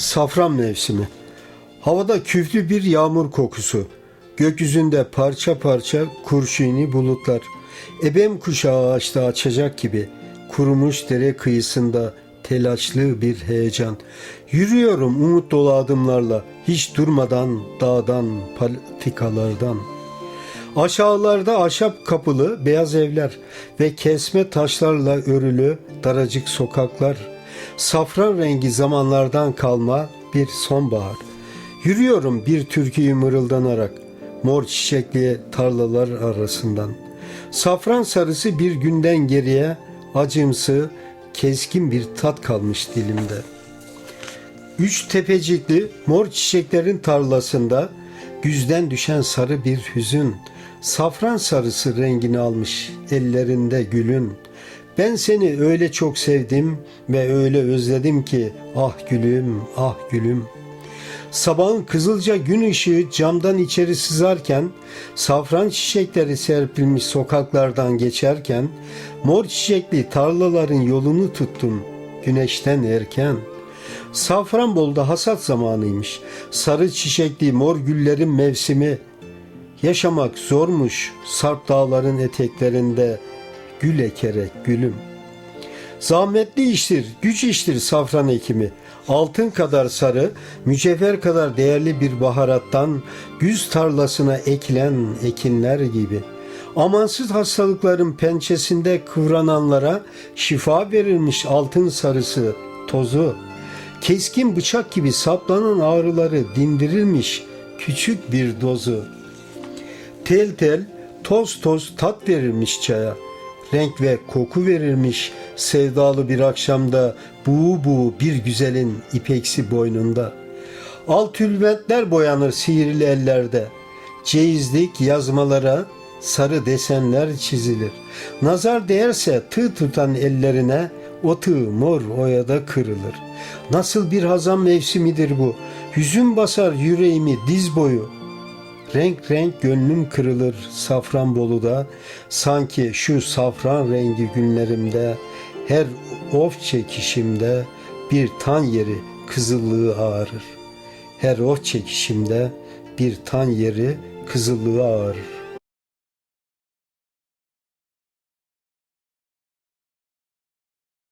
Safran mevsimi. Havada küflü bir yağmur kokusu. Gökyüzünde parça parça kurşuni bulutlar. Ebem kuşağı ağaçta açacak gibi. Kurumuş dere kıyısında telaşlı bir heyecan. Yürüyorum umut dolu adımlarla. Hiç durmadan dağdan, patikalardan. Aşağılarda ahşap kapılı beyaz evler ve kesme taşlarla örülü daracık sokaklar. Safran rengi zamanlardan kalma bir sonbahar. Yürüyorum bir türküyü mırıldanarak mor çiçekli tarlalar arasından. Safran sarısı bir günden geriye acımsı, keskin bir tat kalmış dilimde. Üç tepecikli mor çiçeklerin tarlasında güzden düşen sarı bir hüzün, safran sarısı rengini almış ellerinde gülün. Ben seni öyle çok sevdim ve öyle özledim ki ah gülüm, ah gülüm. Sabahın kızılca gün ışığı camdan içeri sızarken, safran çiçekleri serpilmiş sokaklardan geçerken, mor çiçekli tarlaların yolunu tuttum güneşten erken. Safranbol'da hasat zamanıymış. Sarı çiçekli mor güllerin mevsimi. Yaşamak zormuş sarp dağların eteklerinde gül ekerek gülüm. Zahmetli iştir, güç iştir safran ekimi. Altın kadar sarı, mücevher kadar değerli bir baharattan güz tarlasına ekilen ekinler gibi. Amansız hastalıkların pençesinde kıvrananlara şifa verilmiş altın sarısı, tozu. Keskin bıçak gibi saplanan ağrıları dindirilmiş küçük bir dozu. Tel tel, toz toz tat verilmiş çaya. Renk ve koku verilmiş sevdalı bir akşamda buğu buğu bir güzelin ipeksi boynunda. Al tülbentler boyanır sihirli ellerde. Ceyizlik yazmalara sarı desenler çizilir. Nazar değerse tığ tutan ellerine o tığ mor oyada kırılır. Nasıl bir hazan mevsimidir bu. Hüzün basar yüreğimi diz boyu. Renk renk gönlüm kırılır Safranbolu'da. Sanki şu safran rengi günlerimde her of çekişimde bir tan yeri kızıllığı ağarır. Her of çekişimde bir tan yeri kızıllığı ağarır.